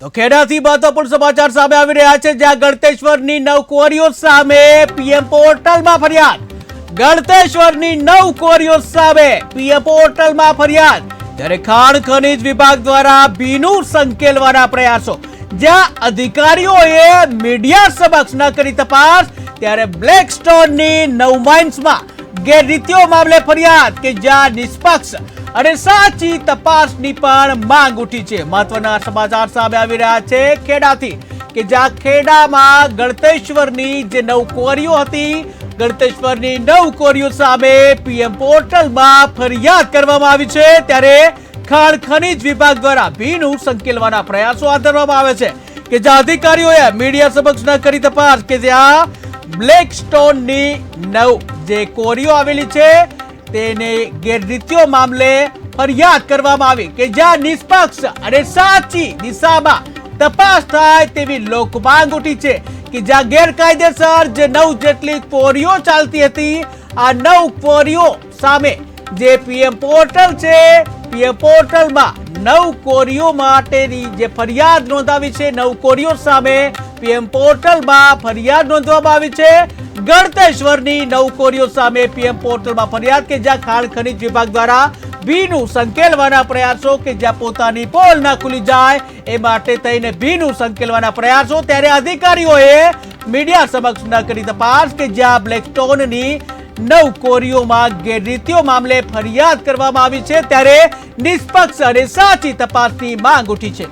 તો ખેડાથી મહત્વપૂર્ણ સમાચાર સામે આવી રહ્યા છે, જ્યાં ગળતેશ્વરની નવ કુંવરીઓ સામે પીએમ પોર્ટલમાં ફરિયાદ. ગળતેશ્વરની નવ કુંવરીઓ સામે પીએમ પોર્ટલમાં ફરિયાદ. ત્યારે ખાણ ખનીજ વિભાગ દ્વારા ભીનું સંકેલવાના પ્રયાસો. જ્યાં અધિકારીઓએ મીડિયા સમક્ષ ન કરી તપાસ, ત્યારે બ્લેક સ્ટોનની નવ માઇન્સમાં ગેરરીતિઓ મામલે ફરિયાદ કે જ્યાં નિષ્પક્ષ અને સાચી તપાસની પણ માંગ ઉઠી છે. મહત્વના સમાચાર સામે આવી રહ્યા છે ખેડાથી કે જ્યાં ખેડામાં ગળતેશ્વરની જે નવ કોરીઓ હતી ગળતેશ્વરની નવ કોરીઓ સામે પીએમ પોર્ટલમાં ફરિયાદ કરવામાં આવી છે. ત્યારે ખાણ ખનીજ વિભાગ દ્વારા ભીનું સંકેલવાના પ્રયાસો હાથ ધરવામાં આવે છે કે જ્યાં અધિકારીઓએ મીડિયા સમક્ષ ન કરી તપાસ કે જ્યાં બ્લેક સ્ટોનની નવ જે કોરીઓ આવેલી છે તેને ગેરરીતિઓ મામલે ફરિયાદ કરવામાં આવી કે જ્યાં નિષ્પક્ષ અને સાચી દિશામાં તપાસ થાય તેવી લોકમાંગ ઉઠી છે કે જ્યાં ગેરકાયદેસર જે નવ જેટલી કોરીઓ ચાલતી હતી, આ નવ કોરીઓ સામે જે પીએમ પોર્ટલ છે, પીએમ પોર્ટલમાં નવ કોરીઓ માટેની જે ફરિયાદ નોંધાવી છે, નવ કોરીઓ સામે પીએમ પોર્ટલમાં ફરિયાદ નોંધવામાં આવી છે. ગળતેશ્વરની નવ કોરીઓ સામે પીએમ પોર્ટલમાં ફરિયાદ કે જ્યાં ખાણ ખનિજ વિભાગ દ્વારા ભીનું સંકેલવાના પ્રયાસો કે જ્યાં પોતાની પોલ ના ખુલી જાય એ માટે થઈને ભીનું સંકેલવાના પ્રયાસો ત્યારે અધિકારીઓએ મીડિયા સમક્ષ ન કરી તપાસ કે જ્યાં બ્લેકસ્ટોનની નવ કોરીઓમાં ગેરરીતિઓ મામલે ફરિયાદ કરવામાં આવી છે ત્યારે નિષ્પક્ષ અને સાચી તપાસની માંગ ઉઠી છે.